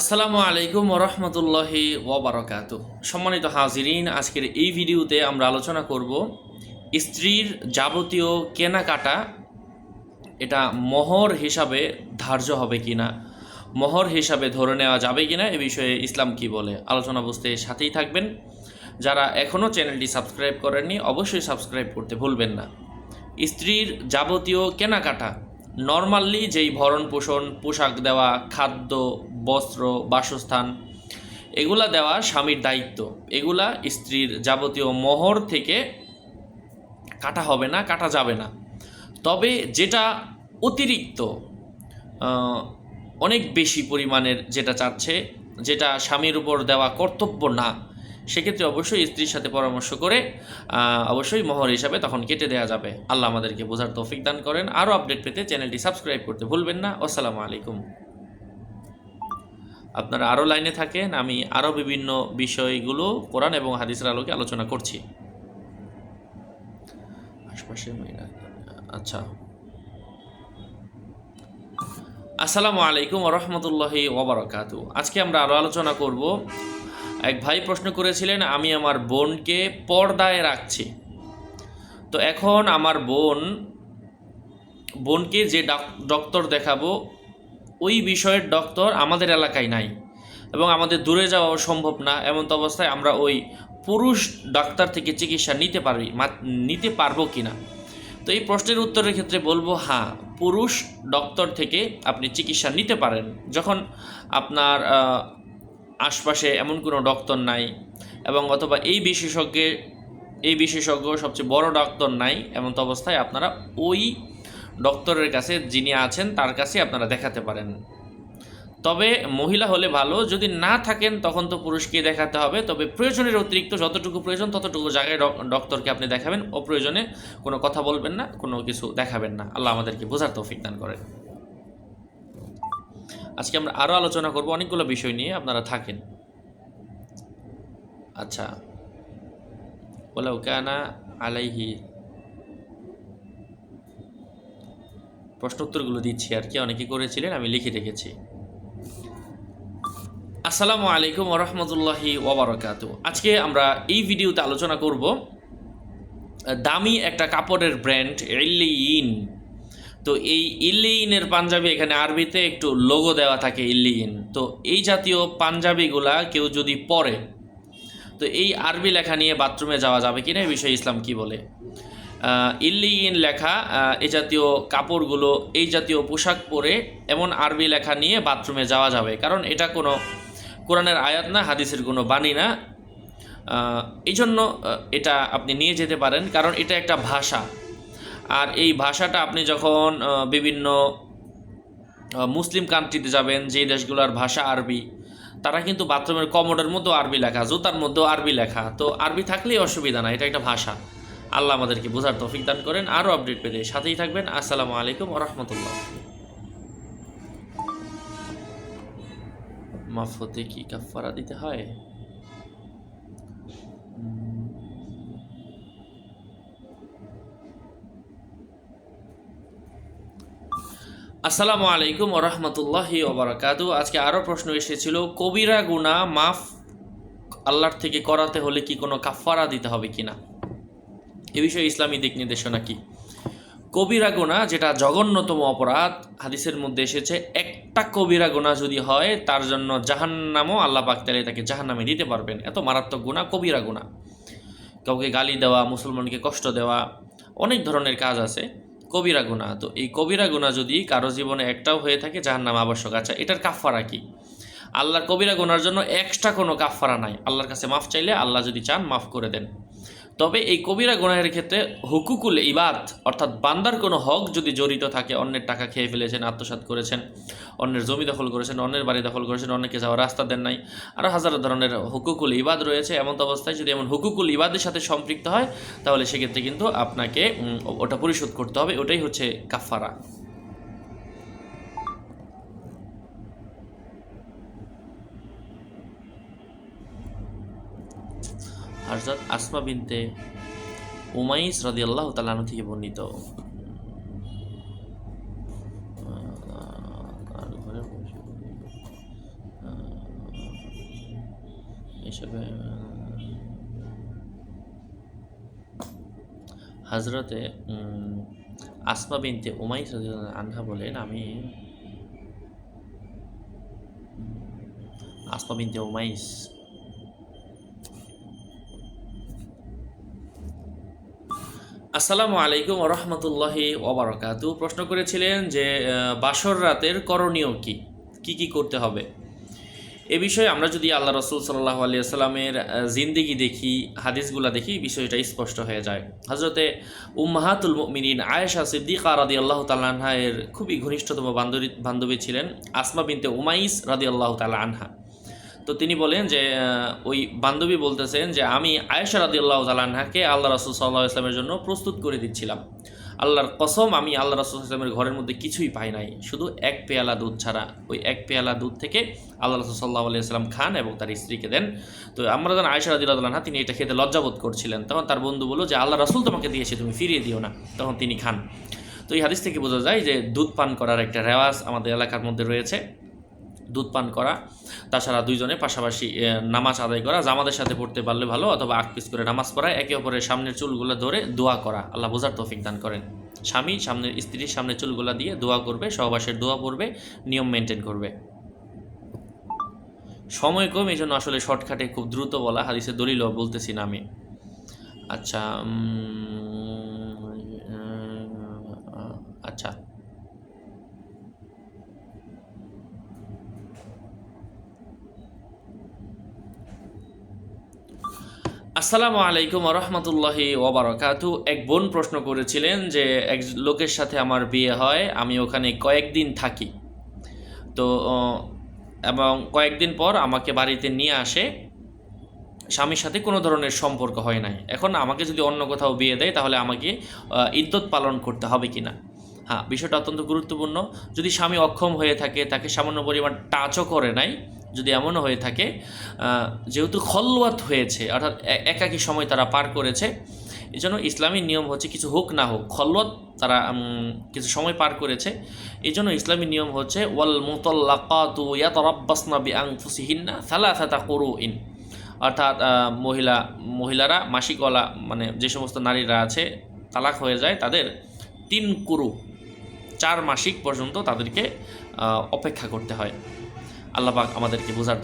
আসসালামু আলাইকুম ওরহমতুল্লাহি ওবরাকাত সম্মানিত হাজিরিন, আজকের এই ভিডিওতে আমরা আলোচনা করব স্ত্রীর যাবতীয় কেনাকাটা, এটা মোহর হিসাবে ধার্য হবে কিনা, মোহর হিসাবে ধরে নেওয়া যাবে কি না এ বিষয়ে ইসলাম কি বলে আলোচনা বুঝতে সাথেই থাকবেন। যারা এখনও চ্যানেলটি সাবস্ক্রাইব করেননি, অবশ্যই সাবস্ক্রাইব করতে ভুলবেন না। স্ত্রীর যাবতীয় কেনাকাটা নর্মালি যেই ভরণ পোষণ, পোশাক দেওয়া, খাদ্য, বস্ত্র, বাসস্থান, এগুলা দেওয়া স্বামীর দায়িত্ব। এগুলা স্ত্রীর যাবতীয় মোহর থেকে কাটা হবে না, কাটা যাবে না। তবে যেটা অতিরিক্ত অনেক বেশি পরিমাণের যেটা চাচ্ছে, যেটা স্বামীর উপর দেওয়া কর্তব্য না সেক্ষেত্রে অবশ্যই স্ত্রীর সাথে পরামর্শ করে অবশ্যই মহর হিসাবে তখন কেটে দেওয়া যাবে। আল্লাহ আমাদেরকে বোঝার তৌফিক দান করেন। আরও আপডেট পেতে চ্যানেলটি সাবস্ক্রাইব করতে ভুলবেন না। আসসালামু আলাইকুম। আপনারা আরও লাইনে থাকেন, আমি আরও বিভিন্ন বিষয়গুলো কোরআন এবং হাদিসের আলোকে আলোচনা করছি। আশপাশে আচ্ছা। আসসালামু আলাইকুম রহমতুল্লাহি ওবরাকাত আজকে আমরা আরও আলোচনা করব এক ভাই প্রশ্ন করেছিলেন, আমি আমার বোনকে পর্দায় রাখছি। তো এখন আমার বোন, বোনকে যে ডাক- ডক্টর দেখাবো, ওই বিষয়ের ডক্টর আমাদের এলাকায় নাই এবং আমাদের দূরে যাওয়াও সম্ভব না। এমন তো অবস্থায় আমরা ওই পুরুষ ডাক্তার থেকে চিকিৎসা নিতে পারি নিতে পারব কি না তো এই প্রশ্নের উত্তরের ক্ষেত্রে বলব হ্যাঁ পুরুষ ডক্টর থেকে আপনি চিকিৎসা নিতে পারেন। যখন আপনার আশপাশে এমন কোনো ডক্টর নাই এবং অথবা এই বিশেষজ্ঞের এই বিশেষজ্ঞ সবচেয়ে বড় ডক্টর নাই এমন অবস্থায় আপনারা ওই ডক্টরের কাছে যিনি আছেন তার কাছে আপনারা দেখাতে পারেন। তবে মহিলা হলে ভালো, যদি না থাকেন তখন তো পুরুষকে দেখাতে হবে। তবে প্রয়োজনের অতিরিক্ত যতটুকু প্রয়োজন ততটুকু জায়গায় ডক- ডক্টরকে আপনি দেখাবেন। অপ্রয়োজনে কোনো কথা বলবেন না, কোনো কিছু দেখাবেন না। আল্লাহ আমাদেরকে বোঝার তৌফিক দান করেন। আজকে আমরা আরও আলোচনা করব, অনেকগুলো বিষয় নিয়ে আপনারা থাকেন। আচ্ছা। ওলাউ কানা আলাইহি। প্রশ্নোত্তরগুলো দিচ্ছি আর কি, অনেকে করেছিলেন, আমি লিখে রেখেছি। আসসালামু আলাইকুম ওরহমতুল্লাহি ওবরাকাত আজকে আমরা এই ভিডিওতে আলোচনা করব, দামি একটা কাপড়ের ব্র্যান্ড ইল্লিইন তো এই ইল্লিইনের পাঞ্জাবি এখানে আরবিতে একটু লোগো দেওয়া থাকে ইল্লিইন তো এই জাতীয় পাঞ্জাবিগুলা কেউ যদি পরে, তো এই আরবি লেখা নিয়ে বাথরুমে যাওয়া যাবে কিনা, এই বিষয়ে ইসলাম কি বলে? ইল্লিইন লেখা এই জাতীয় কাপড়গুলো, এই জাতীয় পোশাক পরে এমন আরবি লেখা নিয়ে বাথরুমে যাওয়া যাবে। কারণ এটা কোনো কোরআনের আয়াত না, হাদিসের কোনো বাণী না। এই জন্য এটা আপনি নিয়ে যেতে পারেন। কারণ এটা একটা ভাষা। আর এই ভাষাটা আপনি যখন বিভিন্ন মুসলিম কান্ট্রিতে যাবেন, যে দেশগুলোর ভাষা আরবি, তারা কিন্তু বাথরুমের কমোডের মধ্যেও আরবি লেখা, জুতার মধ্যেও আরবি লেখা। তো আরবি থাকলেই অসুবিধা না, এটা একটা ভাষা। আল্লাহ আমাদেরকে বোঝার তৌফিক দান করেন, আরও আপডেট পেতে সাথেই থাকবেন। আসসালামু আলাইকুম রহমতুল্লাহ। মাফ হতে কি কাফারা দিতে হয়? আসসালামু আলাইকুম ওরহমতুল্লাহি ওবরাকাতু আজকে আরও প্রশ্ন এসেছিল, কবিরা গুণা মাফ আল্লাহর থেকে করাতে হলে কি কোনো কাফারা দিতে হবে কিনা? এ বিষয়ে ইসলামী দিক নির্দেশনা কি? কবিরা গোনা যেটা জঘন্যতম অপরাধ, হাদিসের মধ্যে এসেছে, একটা কবিরা গোনা যদি হয়, তার জন্য জাহান্নামও আল্লাহ পাক তাহলে তাকে জাহান্নামে দিতে পারবেন। এত মারাত্মক গুণা কবিরা গুণা কাউকে গালি দেওয়া, মুসলমানকে কষ্ট দেওয়া, অনেক ধরনের কাজ আছে। কবিরা গুণা তো এই কবিরা গুণা যদি কারও জীবনে একটাও হয়ে থাকে, জাহান্নাম আবশ্যক। আচ্ছা এটার কাফারা কি? আল্লাহর কবিরা গুনার জন্য এক্সট্রা কোনো কাফারা নাই। আল্লাহর কাছে মাফ চাইলে আল্লাহ যদি চান, মাফ করে দেন। তবে এই কবিরা গুনাহের ক্ষেত্রে হুকুকুল ইবাদ, অর্থাৎ বান্দার কোনো হক যদি জড়িত থাকে, অন্যের টাকা খেয়ে ফেলেছেন, আত্মসাৎ করেছেন, অন্যের জমি দখল করেছেন, অন্যের বাড়ি দখল করেছেন, অন্যকে যাওয়ার রাস্তা দেন নাই আরও হাজার ধরনের হুকুকুল ইবাদ রয়েছে। এমন অবস্থায় যদি এমন হুকুকুল ইবাদের সাথে সম্পৃক্ত হয়, তাহলে সেক্ষেত্রে কিন্তু আপনাকে ওটা পরিশোধ করতে হবে। ওটাই হচ্ছে কাফারা হজরত আসমা বিনতে উমাইস রাদি আল্লাহ তালানু থেকে বর্ণিত। হজরতে আসমা বিনতে রাদিয়াল্লাহু আনহা বলেন, আমি, আসমা বিনতে উমাইস আসসালামু আলাইকুম রহমতুল্লাহি ওবরাকাতু প্রশ্ন করেছিলেন যে বাসর রাতের করণীয় কি? কি কি করতে হবে? এ বিষয়ে আমরা যদি আল্লাহ রসুল সাল্লাহ আলিয়াল্লামের জিন্দিগি দেখি, হাদিসগুলা দেখি বিষয়টা স্পষ্ট হয়ে যায়। হজরতে উম্মাহাতুল মিনিন আয়েশা সিদ্দিকা রাদি আল্লাহ তাল্লাহা এর খুবই ঘনিষ্ঠতম বান্ধবী বান্ধবী ছিলেন, আসমা বিনতে উমাইস রাদি আল্লাহ তাল্লাহ আনহা। তো তিনি বলেন যে ওই বান্ধবী বলতেছেন যে, আমি আয়েশা রাদি আল্লাহ তাল্লাহাকে আল্লাহ রসুল সাল্লাহ ইসলামের জন্য প্রস্তুত করে দিচ্ছিলাম। আল্লাহর কসম, আমি আল্লাহ রসুল ইসলামের ঘরের মধ্যে কিছুই পাই নাই। শুধু এক পেয়ালা দুধ ছাড়া, ওই এক পেয়ালা দুধ থেকে আল্লাহ রসুল সাল্লাহ আলিয়াল্লাম খান এবং তার স্ত্রীকে দেন। তো আমরা যখন আয়সা রাদিল্লাহ তিনি এটা খেতে লজ্জাবোধ করছিলেন। তখন তার বন্ধু বলল যে, আল্লাহ রসুল তোমাকে দিয়েছে, তুমি ফিরিয়ে দিও না। তখন তিনি খান। তো এই হাদিস থেকে বোঝা যায় যে, দুধ পান করার একটা রেওয়াজ আমাদের এলাকার মধ্যে রয়েছে। দুধ পান করা, তাছাড়া দুইজনে পাশাপাশি নামাজ আদায় করা, জামাদের সাথে পড়তে পারলে ভালো, অথবা আকপিস করে নামাজ পড়া, একে অপরের সামনের চুলগুলো ধরে দোয়া করা। আল্লাহ বোঝার তৌফিক দান করেন। স্বামী সামনের স্ত্রীর সামনের চুলগুলো দিয়ে দোয়া করবে, সহবাসের দোয়া পড়বে, নিয়ম মেনটেন করবে। সময় কম এই জন্য আসলে শর্টকাটে খুব দ্রুত বলা হাদিসে দলিল বলতেছি না আমি। আচ্ছা আচ্ছা। আসসালামু আলাইকুম রহমতুল্লাহি ওবরাকাতু। এক বোন প্রশ্ন করেছিলেন যে, এক লোকের সাথে আমার বিয়ে হয়, আমি ওখানে কয়েকদিন থাকি। তো এবং কয়েকদিন পর আমাকে বাড়িতে নিয়ে আসে। স্বামীর সাথে কোনো ধরনের সম্পর্ক হয় নাই। এখন আমাকে যদি অন্য কোথাও বিয়ে দেয়, তাহলে আমাকে ইদ্যত পালন করতে হবে কি না হ্যাঁ বিষয়টা অত্যন্ত গুরুত্বপূর্ণ। যদি স্বামী অক্ষম হয়ে থাকে, তাকে সামান্য পরিমাণ টাচও করে নাই যদি এমনও হয়ে থাকে যেহেতু খলওয়াত হয়েছে, অর্থাৎ একাকী সময় তারা পার করেছে এই জন্য ইসলামী নিয়ম হচ্ছে কিছু হোক না হোক, খলওয়াত তারা কিছু সময় পার করেছে এই জন্য ইসলামী নিয়ম হচ্ছে, ওয়াল মুতাল্লাকাতু ইয়াতারাব্বাসনা বিআনফুসিহিন্না সালাসাতা কুরুইন। অর্থাৎ মহিলা, মহিলারা, মাসিকওয়ালা মানে যে সমস্ত নারীরা আছে, তালাক হয়ে যায়, তাদের তিন কুরু, চার মাসিক পর্যন্ত তাদেরকে অপেক্ষা করতে হয়। আল্লাহ আমাদেরকে বোঝার